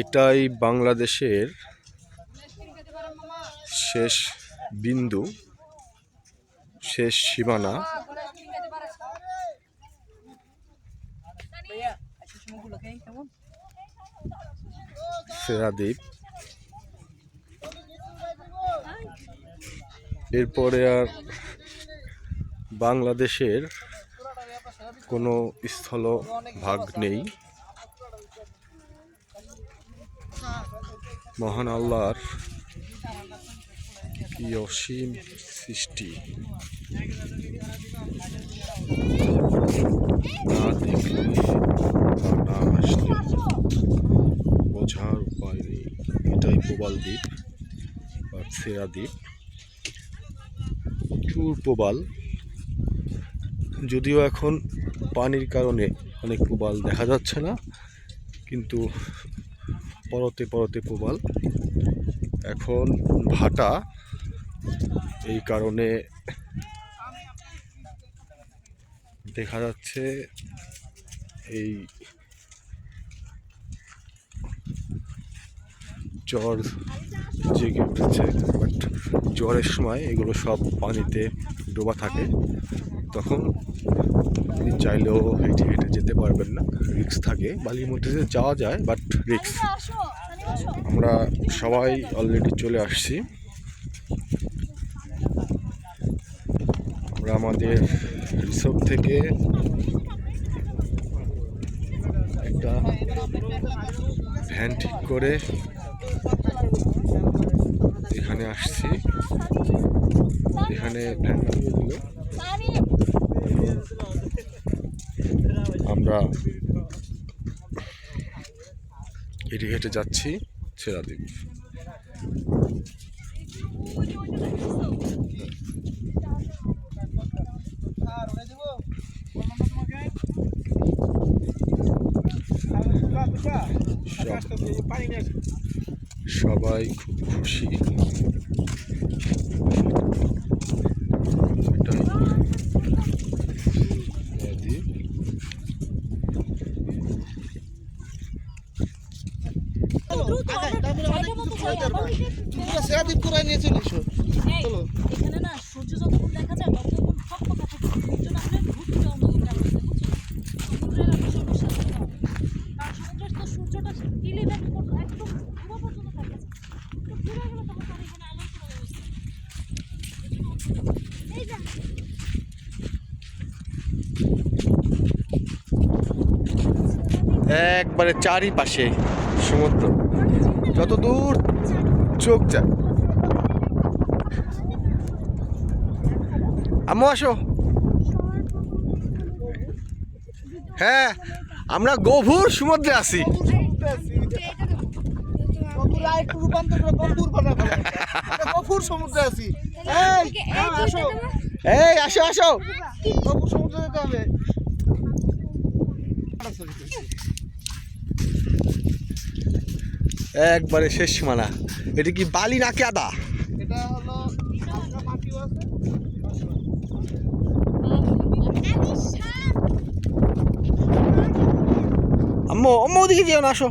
এটাই বাংলাদেশের শেষ বিন্দু শেষ সীমানা। সেরাদ্বীপ এরপরে আর বাংলাদেশের কোনো স্থল ভাগ নেই। মহান আল্লাহর অসীম সৃষ্টি। না দেখলে না আসলে বোঝার উপায় নেই। এটাই প্রবাল দ্বীপ বা সেরা দ্বীপ। প্রচুর প্রবাল। যদিও এখন পানির কারণে অনেক প্রবাল দেখা যাচ্ছে না, কিন্তু পরতে পরতে প্রবাল। এখন ভাটা, এই কারণে দেখা যাচ্ছে এই জ্বর জেগে উঠেছে। জ্বরের সময় এগুলো সব পানিতে ডোবা থাকে তখন আপনি চাইলেও হেঁটে হেঁটে যেতে পারবেন না। রিক্স থাকে বালির মধ্যে যাওয়া যায় বাট রিক্স আমরা সবাই অলরেডি চলে আসছি। আমরা আমাদের রিসোর্ট থেকে একটা ভ্যান ঠিক করে এখানে আসছি। এখানে আমরা হেঁটে হেঁটে যাচ্ছি ছেড়াদ্বীপ সবাই খুব খুশি। পুরাই নিয়ে চলে। চলো এখানে না সূর্য যতক্ষণ দেখা যায় ততক্ষণ সব কথা থাকে সূর্য না হলে ঘুরতে যাওয়ার মতো একটা অবস্থা, বুঝছ? সমুদ্রের একটা সমস্যা থাকে না। কারণ সমুদ্রের তো সূর্যটা টিলে দেখে কত একদম পুরো পর্যন্ত থাকে তো পুরো গেলে তখন তার এখানে আলোর কোনো ব্যবস্থা নেই। এই যা একবারে চারিপাশে সমুদ্র। যত দূর চোখ যায়। আম্মু, আসো। হ্যাঁ আমরা গভীর সমুদ্রে আছি। গফুর সমুদ্রে আছি। আসো। এই আসো আসো। গফুর সমুদ্রে যেতে হবে। একবারে শেষ সীমানা। এটা কি বালি না আদা? এটা হলো আছে আম্মু আম্মু ওদিকে যেও না আসো।